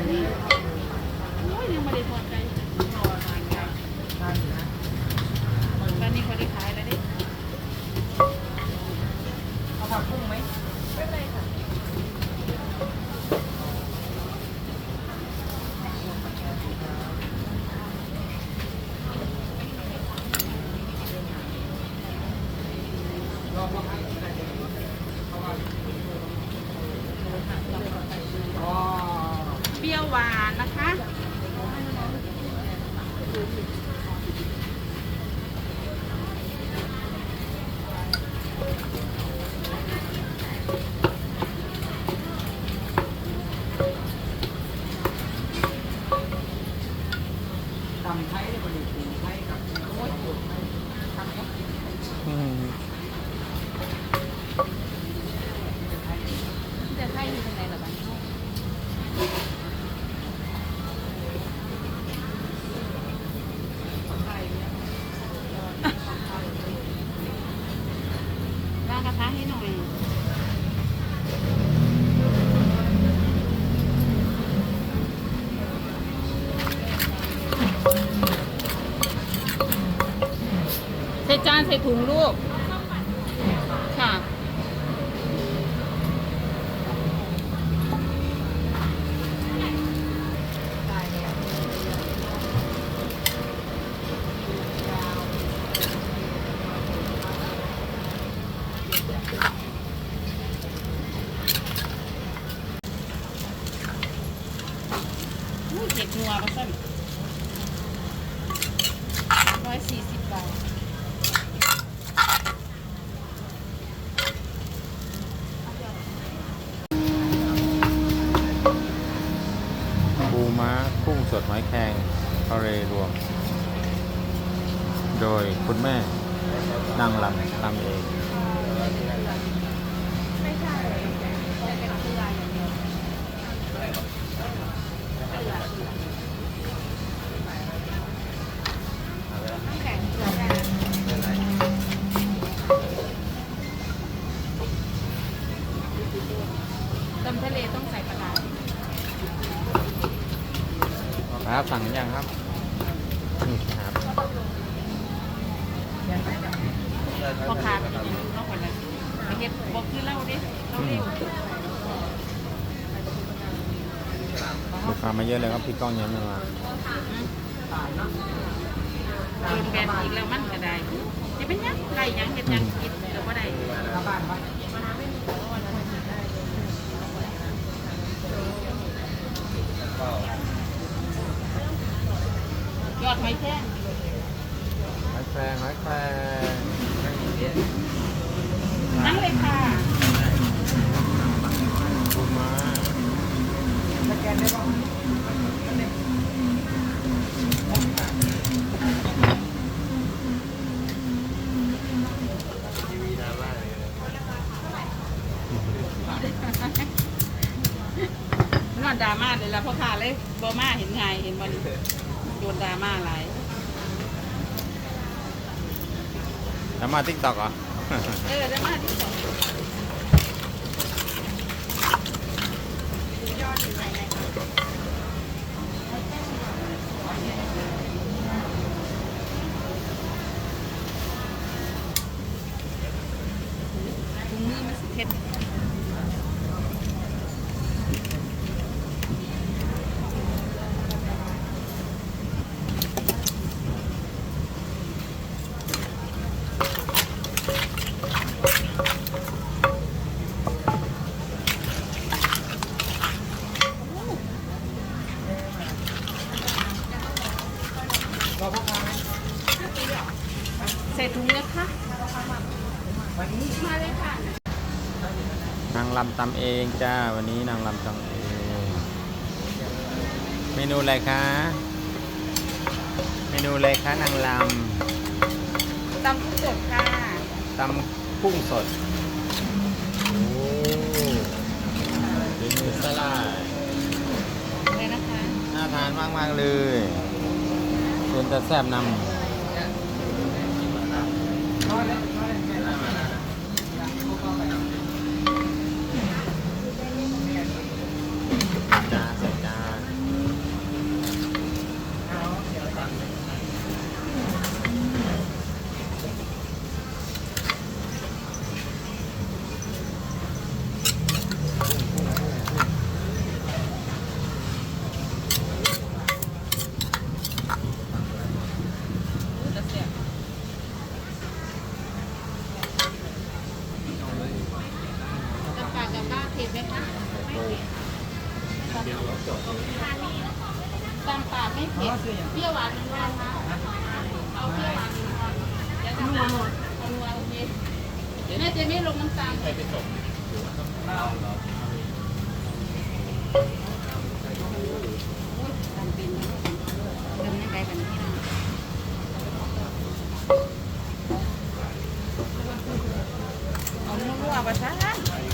ยังไม่ได้ทอดไก่รอนานไก่ตอนนี้เขาได้ขายแล้วดิเอาผักบุ้งไหมเป็นไรค่ะ อ๋อ เปรี้ยวหวานนะคะ ตำไทยเนี่ยมันอยู่ไทยกับโอ้ยปวดไทยทำก็ อืม จะไข่อยู่ตรงไหนล่ะบ้านเขาล้างกระทะให้หน่อย ใส่จานใส่ ถุงลูก ค่ะเห็ดนัวมาสั่นร้อยสี่สิบบาท ปูม้ากุ้งส ดไม้แคงทะเลรวม โดยคุณแม่นั่งลำทำเองลำทะเลต้องใส่ปลาร้า ครับสั่งหรือยังครับนี่ครับพ่อค้าเป็นยังไงนอกคนละไปเฮ็ดบอกคือเล่าดิเล่าเร็วลูกค้ามาเยอะเลยครับพี่ก้องยังไม่มาโดนแบนอีกแล้วมันก็ได้จะเป็นยังไรยังเฮ็ดยังกินแล้วก็ได้ กลับบ้านไป ยอดไม้แท่งหอยแครงหอยแครงนั่งเลยค่ะปูม้าสแกนได้ป่ะนอนดราม่าเลยละพ่อค้าเลยบอมาเห็นไงเห็นมัน โดนดราม่าหลายแล้วมาติ๊กตอกเหรอ เออดราม่าที่สองถุงนี้มันสิเผ็ด รอพ่อค้าไหม ใส่ถุงนะคะ วันนี้ มาเลยค่ะ นางลำตำเองจ้า วันนี้นางลำตำเอง เมนูอะไรคะ เมนูอะไรคะนางลตำกุ้งสดค่ะำตำกุ้งสดโอ้เมนูสลัดเลยนะคะ น่าทานมากมากๆเลยเป็นตะแซ่บนำ น้อยเลยน้อยเลยแม่ละ จานใส่จาน ผ็ดไหมคะตามปากไม่เผ็ดเปรี้ยวหวานนัวคะเอาเปรี้ยวหวานนัวเดี๋ยวจะนัวนัวโอเคเดี๋ยวแม่เจไม่ลงน้ำตาลใส่ไปส่งตาเป็นเดิมยังไงกันที่นั่นเอานัวๆประ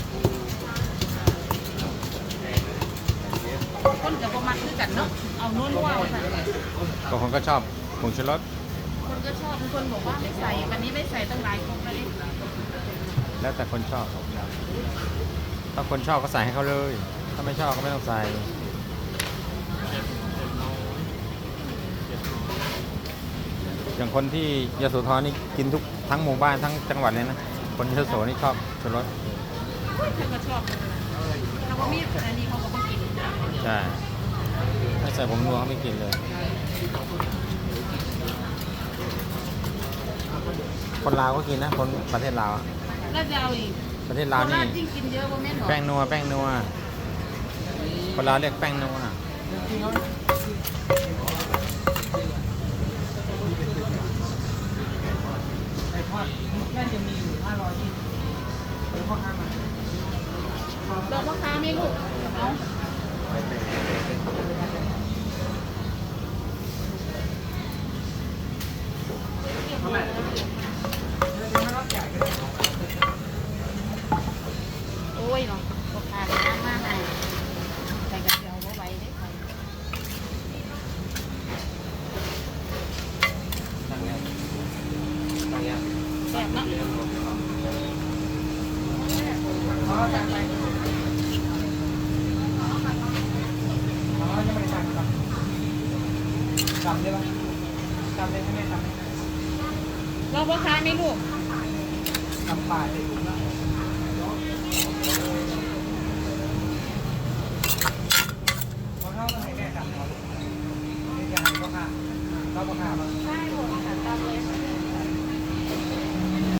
คนกับประมาณคือกันเนาะเอานัวๆประชาบางคนก็ชอบผงชูรสคนก็ชอบบางคนบอกว่าไม่ใส่วันนี้ไม่ใส่ตั้งหลายครบแล้วนี่แล้วแต่คนชอบถ้าคนชอบก็ใส่ให้เขาเลย ถ้าไม่ชอบก็ไม่ต้องใส่อย่างคนที่ยโสธรนี่กินทุกทั้งหมู่บ้านทั้งจังหวัดเลยนะ คนยโสนี่ชอบชูรสฉันก็ชอบถ้าว่ามีอันนี้เขาก็ไม่กิน ใช่ ถ้าใส่ผงนัวเขาไม่กินเลย คนลาวก็กินนะ คนประเทศลาวอะแล้วจะเอาอีกประเทศโคลาวรานี่ ชยิ่งกินเยอะว่าแม่นหรอแป้งนัว แป้งนัวคนลาวเรียกแป้งนัวจริงๆเขาไอ้ทอดน่าจะมีอยู่ห้าร้อยยี่สิบเป็นพ่อค้ามาดอกมะขามไหม่ลูกเอา โอ้ยเนาะมะขามน้ำมากเลยใส่กระเจียวก็ไว้ได้ค่ะตั้งเงี้ยตั้งเงี้ยแซ่บเนาะ อ๋อจัดไปอ๋อยังไม่ได้จัดครับ จำได้ปะจำได้ใช่ไหมจำได้ไหมดอกมะขามไหม่ลูกจำป่าได้ถูกแล้ว